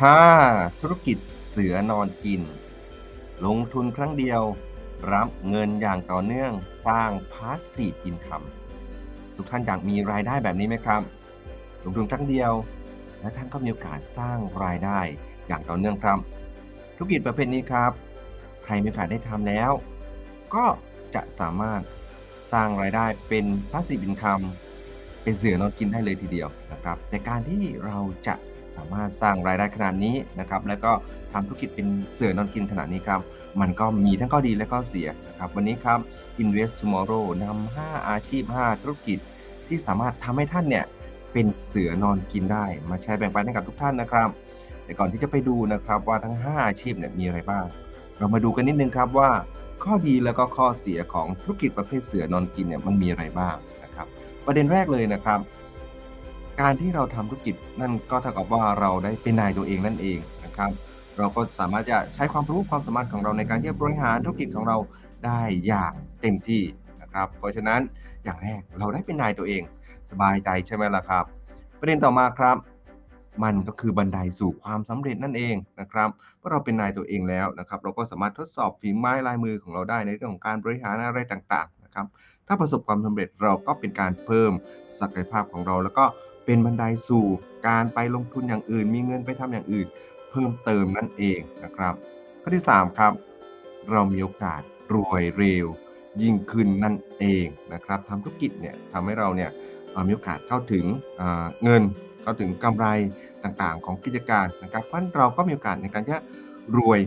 5. ธุรกิจเสือนอนกิน ลงทุนครั้งเดียว รับเงินอย่างต่อเนื่องสร้างพาสซีฟอินคัมทุกท่านอยากมีรายได้แบบนี้ไหมครับ ลงทุนครั้งเดียว และท่านก็มีโอกาสสร้างรายได้อย่างต่อเนื่องครับ ธุรกิจประเภทนี้ครับ ใครมีโอกาสได้ทำแล้ว ก็จะสามารถสร้างรายได้เป็นพาสซีฟอินคัมเป็นเสือนอนกินได้เลยทีเดียวนะครับ แต่การที่เราจะ สามารถสร้างรายได้ขนาดนี้นะครับแล้วก็ทำธุรกิจเป็นเสือนอนกินขนาดนี้ครับมันก็มีทั้งข้อดีและข้อเสียนะครับวันนี้ครับ Invest Tomorrow นำ5อาชีพ 5 ธุรกิจที่สามารถทำให้ท่านเนี่ยเป็นเสือนอนกินได้ มาแชร์แบ่งปันให้กับทุกท่านนะครับ แต่ก่อนที่จะไปดูนะครับว่าทั้ง 5 อาชีพเนี่ยมีอะไรบ้าง เรามาดูกันนิดนึงครับว่า ข้อดีแล้วก็ข้อเสียของธุรกิจประเภทเสือนอนกินเนี่ยมันมีอะไรบ้างนะครับ ประเด็นแรกเลยนะครับ การที่เราทำธุรกิจนั่นก็เท่ากับว่าเราได้เป็นนายตัวเองนั่นเองนะครับ เราก็สามารถจะใช้ความรู้ความสามารถของเราในการที่จะบริหารธุรกิจของเราได้อย่างเต็มที่นะครับ เพราะฉะนั้นอย่างแรกเราได้เป็นนายตัวเอง สบายใจใช่ไหมล่ะครับ ประเด็นต่อมาครับ มันก็คือบันไดสู่ความสำเร็จนั่นเองนะครับเมื่อเราเป็นนายตัวเองแล้วนะครับ เราก็สามารถทดสอบฝีไม้ลายมือของเราได้ในเรื่องของการบริหารอะไรต่างๆนะครับ ถ้าประสบความสำเร็จเราก็เป็นการเพิ่มศักยภาพของเราแล้วก็ เป็นบันไดสู่การไปลงทุนอย่างอื่น มีเงินไปทำอย่างอื่น เพิ่มเติมนั่นเองนะครับ ข้อที่ 3 ครับ เรามีโอกาสรวยเร็ว ยิ่งขึ้นนั่นเองนะครับทำธุรกิจเนี่ยทำให้เราเนี่ยมีโอกาสเข้าถึงเงินเข้าถึงกำไรต่างๆ ของกิจการนะครับเพราะเราก็มีโอกาสในการที่จะรวย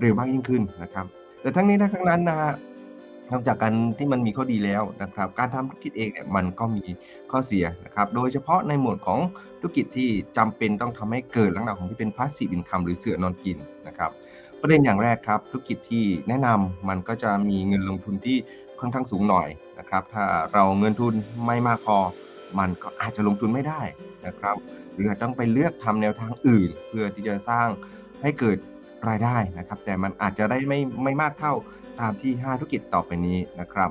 เร็วมากยิ่งขึ้นนะครับ แต่ทั้งนี้ทั้งนั้นนะฮะ นอกจากการที่มันมีข้อดีแล้วนะครับ การทำธุรกิจเองเนี่ยมันก็มีข้อเสียนะครับ โดยเฉพาะในหมวดของธุรกิจที่จำเป็นต้องทำให้เกิดลักษณะของที่เป็น passive income หรือเสือนอนกินนะครับ ประเด็นอย่างแรกครับธุรกิจที่แนะนำมันก็จะมีเงินลงทุนที่ค่อนข้างสูงหน่อยนะครับ ถ้าเราเงินทุนไม่มากพอ มันก็อาจจะลงทุนไม่ได้นะครับ หรือต้องไปเลือกทำแนวทางอื่น เพื่อที่จะสร้างให้เกิดรายได้นะครับ แต่มันอาจจะได้ไม่ไม่มากเท่า ตามที่ 5 ธุรกิจต่อไปนี้นะครับ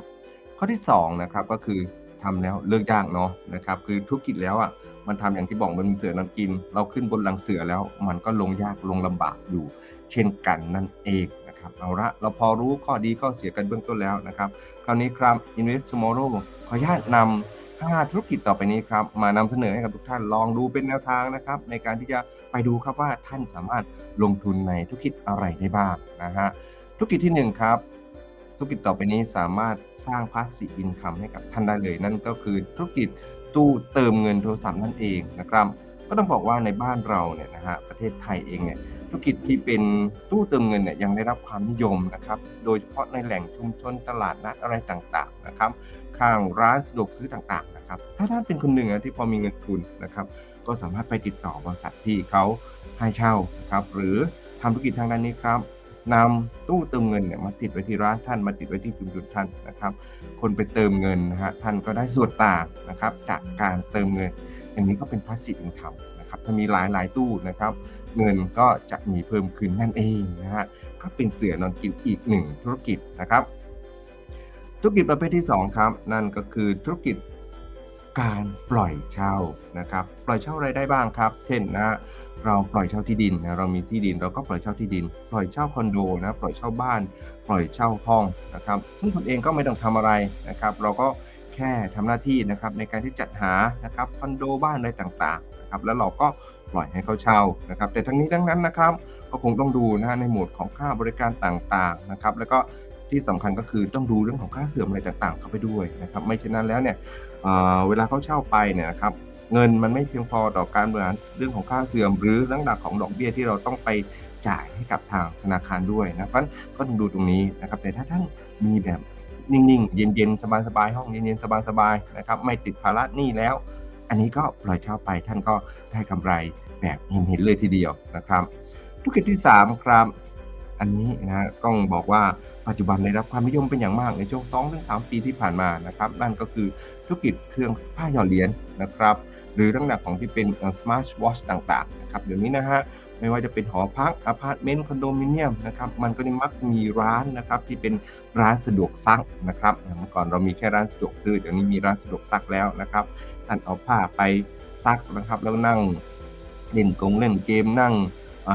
ข้อที่2นะครับก็คือทำแล้วเลิกยากเนาะนะครับ คือธุรกิจแล้วอะมันทำอย่างที่บอกมันมีเสือนอนกิน เราขึ้นบนหลังเสือแล้ว มันก็ลงยากลงลำบากอยู่ เช่นกันนั่นเองนะครับเอาละเราพอรู้ข้อดีข้อเสียกันเบื้องต้นแล้วนะครับ คราวนี้ครับ Invest Tomorrow ขออนุญาตนำ5ธุรกิจต่อไปนี้ครับ มานำเสนอให้กับทุกท่านลองดูเป็นแนวทางนะครับ ในการที่จะไปดูครับว่าท่านสามารถลงทุนในธุรกิจอะไรได้บ้างนะฮะ ธุรกิจทีหนึ่1ครับ ธุรกิจต่อไปนี้สามารถสร้างพาสซีฟอินคัมให้กับท่านได้เลย นั่นก็คือธุรกิจตู้เติมเงินโทรศัพท์นั่นเองนะครับ ก็ต้องบอกว่าในบ้านเราเนี่ยนะฮะประเทศไทยเองเนี่ยธุรกิจที่เป็นตู้เติมเงินเนี่ยยังได้รับความนิยมนะครับ โดยเฉพาะในแหล่งชุมชนตลาดนัดอะไรต่างๆนะครับข้างร้านสะดวกซื้อต่างๆนะครับ ถ้าท่านเป็นคนหนึ่งอะที่พอมีเงินทุนนะครับ ก็สามารถไปติดต่อบริษัทที่เขาให้เช่านะครับ หรือทำธุรกิจทางด้านนี้ครับ นำตู้เติมเงินเนี่ยมาติดไว้ที่ร้านท่านมาติดไว้ที่ชุมชนท่านนะครับ คนไปเติมเงินนะฮะท่านก็ได้ส่วนต่างนะครับจากการเติมเงิน อย่างนี้ก็เป็น passive income นะครับถ้ามีหลายๆตู้นะครับเงินก็จะมีเพิ่มขึ้นนั่นเองนะฮะก็เป็นเสือนอนกินอีกหนึ่งธุรกิจนะครับธุรกิจประเภทที่ 2 ครับ นั่นก็คือธุรกิจการปล่อยเช่านะครับ ปล่อยเช่าอะไรได้บ้างครับ เช่นนะ เราปล่อยเช่าที่ดินนะเรามีที่ดินเราก็ปล่อยเช่าที่ดิน ปล่อยเช่าคอนโดนะปล่อยเช่าบ้าน ปล่อยเช่าห้องนะครับ ซึ่งตนเองก็ไม่ต้องทำอะไรนะครับ เราก็แค่ทำหน้าที่นะครับในการที่จัดหานะครับคอนโดบ้านอะไรต่างๆนะครับแล้วเราก็ปล่อยให้เขาเช่านะครับ แต่ทั้งนี้ทั้งนั้นนะครับก็คงต้องดูนะฮะในหมวดของค่าบริการต่างๆนะครับแล้วก็ที่สำคัญก็คือต้องดูเรื่องของค่าเสื่อมอะไรต่างๆ เข้าไปด้วยนะครับไม่เช่นนั้นแล้วเนี่ยเเวลาเขาเช่าไปเนี่ยนะครับ เงินมันไม่เพียงพอต่อการบริหารเรื่องของค่าเสื่อม หรือเรื่องดักของดอกเบี้ยที่เราต้องไปจ่ายให้กับทางธนาคารด้วยนะเพราะฉะนั้นก็ต้องดูตรงนี้นะครับแต่ถ้าท่านมีแบบนิ่งๆ เย็นๆ สบายๆ ห้องเย็นๆ สบายๆ นะครับ ไม่ติดภาระหนี้แล้ว อันนี้ก็ปล่อยเช่าไปท่านก็ได้กำไรแบบเห็นๆเลยทีเดียวนะครับธุรกิจที่ 3 ครับ อันนี้นะต้องบอกว่าปัจจุบันได้รับความนิยมเป็นอย่างมากในช่วง2-3 ปีที่ผ่านมานะครับ นั่นก็คือธุรกิจเครื่องผ้าหยอดเหรียญนะครับ หรือเรื่องหนักของที่เป็นสมาร์ทวอชต่างๆนะครับเดี๋ยวนี้นะฮะไม่ว่าจะเป็นหอพักอพาร์ตเมนต์คอนโดมิเนียมนะครับมันก็มักจะมีร้านนะครับที่เป็นร้านสะดวกซักนะครับเมื่อก่อนเรามีแค่ร้านสะดวกซื้อเดี๋ยวนี้มีร้านสะดวกซักแล้วนะครับท่านเอาผ้าไปซักนะครับแล้วนั่งเล่นกงเล่นเกมนั่ง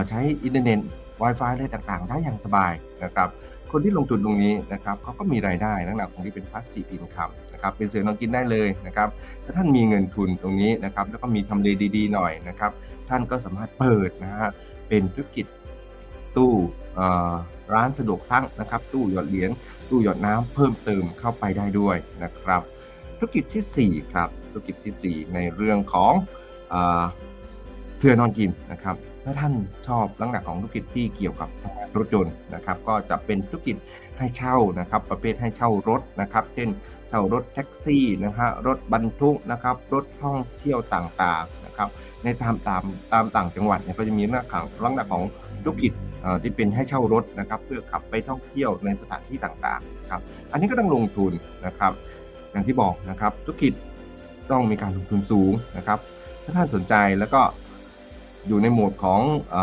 ใช้อินเทอร์เน็ตวายฟอะไรต่างๆ ได้อย่างสบายนะครับคนที่ลงทุนตรงนี้นะครับเขาก็มีรายได้ลักษณะของที่เป็น passive income นะครับเป็นเสือนอนกินได้เลยนะครับถ้าท่านมีเงินทุนตรงนี้นะครับแล้วก็มีทำเลดีๆหน่อยนะครับท่านก็สามารถเปิดนะฮะเป็นธุรกิจตู้ร้านสะดวกซักนะครับตู้หยอดเหรียญตู้หยอดน้ำเพิ่มเติมเข้าไปได้ด้วยนะครับ ธุรกิจทีสี่4 ครับ ธุรกิจทีสี่ 4 ในเรื่องของเอ่อเทือนอนกินนะครับ ถ้าท่านชอบลักษณะของธุรกิจที่เกี่ยวกับทางด้านรถยนต์นะครับก็จะเป็นธุรกิจให้เช่านะครับ ประเภทให้เช่ารถนะครับ เช่นเช่ารถแท็กซี่นะฮะรถบรรทุกนะครับรถท่องเที่ยวต่างๆนะครับ ในตามตามตามต่างจังหวัดเนี่ยก็จะมีลักษณะของลักษณะของธุรกิจที่เป็นให้เช่ารถนะครับ เพื่อขับไปท่องเที่ยวในสถานที่ต่างๆครับอันนี้ก็ต้องลงทุนนะครับ อย่างที่บอกนะครับธุรกิจต้องมีการลงทุนสูงนะครับ ถ้าท่านสนใจแล้วก็ อยู่ในหมวดของอ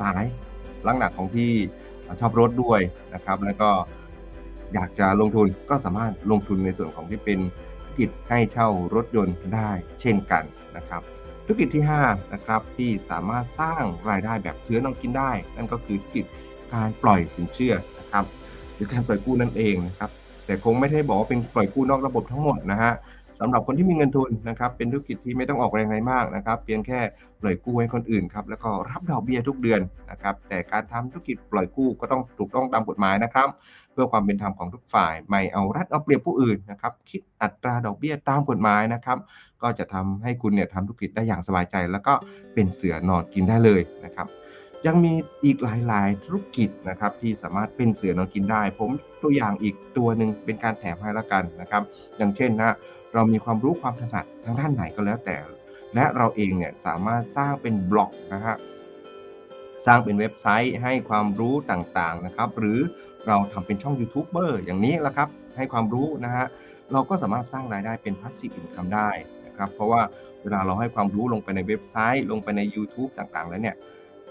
สายลักษณะของที่ชอบรถด้วยนะครับ แล้วก็อยากจะลงทุนก็สามารถลงทุนในส่วนของที่เป็นธุรกิจให้เช่ารถยนต์ได้เช่นกันนะครับธุรกิจที่5นะครับที่สามารถสร้างรายได้แบบเสื้อนองกินได้ นั่นก็คือธุรกิจการปล่อยสินเชื่อนะครับหรือการปล่อยกู้นั่นเองนะครับแต่คงไม่ได้บอกว่าเป็นปล่อยกู้นอกระบบทั้งหมดนะฮะ สำหรับคนที่มีเงินทุนนะครับเป็นธุรกิจที่ไม่ต้องออกแรงอะไรมากนะครับ เพียงแค่ปล่อยกู้ให้คนอื่นครับแล้วก็รับดอกเบี้ยทุกเดือนนะครับแต่การทำธุรกิจปล่อยกู้ก็ต้องถูกต้องตามกฎหมายนะครับ เพื่อความเป็นธรรมของทุกฝ่าย ไม่เอารัดเอาเปรียบผู้อื่นนะครับคิดอัตราดอกเบี้ยตามกฎหมายนะครับ ก็จะทำให้คุณเนี่ยทำธุรกิจได้อย่างสบายใจ แล้วก็เป็นเสือนอนกินได้เลยนะครับยังมีอีกหลาย ๆ ธุรกิจนะครับที่สามารถเป็นเสือนอนกินได้ ผมตัวอย่างอีกตัวหนึ่งเป็นการแถมให้ละกันนะครับ อย่างเช่นนะ เรามีความรู้ความถนัดทางด้านไหนก็แล้วแต่ และเราเองเนี่ยสามารถสร้างเป็นบล็อกนะฮะสร้างเป็นเว็บไซต์ให้ความรู้ต่างๆนะครับ หรือเราทำเป็นช่องยูทูบเบอร์อย่างนี้ละครับ ให้ความรู้นะฮะเราก็สามารถสร้างรายได้เป็น passive income ได้นะครับ เพราะว่าเวลาเราให้ความรู้ลงไปในเว็บไซต์ ลงไปใน YouTube ต่างๆ แล้วเนี่ย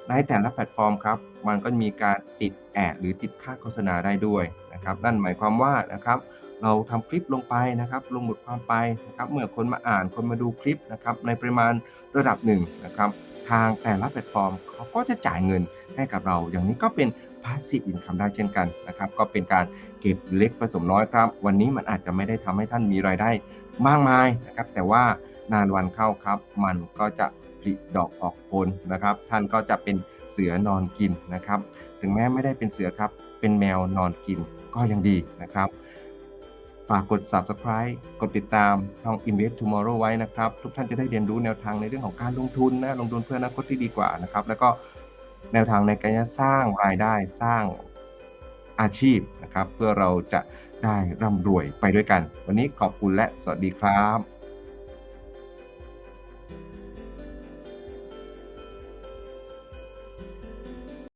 ในแต่ละแพลตฟอร์มครับ มันก็มีการติดแอดหรือติดค่าโฆษณาได้ด้วยนะครับ นั่นหมายความว่านะครับ เราทำคลิปลงไปนะครับลงบทความไปนะครับเมื่อคนมาอ่านคนมาดูคลิปนะครับในปริมาณระดับหนึ่งนะครับทางแต่ละแพลตฟอร์มเขาก็จะจ่ายเงินให้กับเรา อย่างนี้ก็เป็น passive income ได้เช่นกันนะครับก็เป็นการเก็บเล็กผสมน้อยครับ วันนี้มันอาจจะไม่ได้ทำให้ท่านมีรายได้มากมายนะครับแต่ว่านานวันเข้าครับ มันก็จะผลิดอกออกผลนะครับ ท่านก็จะเป็นเสือนอนกินนะครับ ถึงแม้ไม่ได้เป็นเสือครับ เป็นแมวนอนกินก็ยังดีนะครับ ฝากกด subscribe กดติดตามช่อง Invest Tomorrow ไว้นะครับ ทุกท่านจะได้เรียนรู้แนวทางในเรื่องของการลงทุนนะลงทุนเพื่ออนาคตที่ดีกว่านะครับ แล้วก็แนวทางในการจะสร้างรายได้สร้างอาชีพนะครับ เพื่อเราจะได้ร่ำรวยไปด้วยกัน วันนี้ขอบคุณและสวัสดีครับ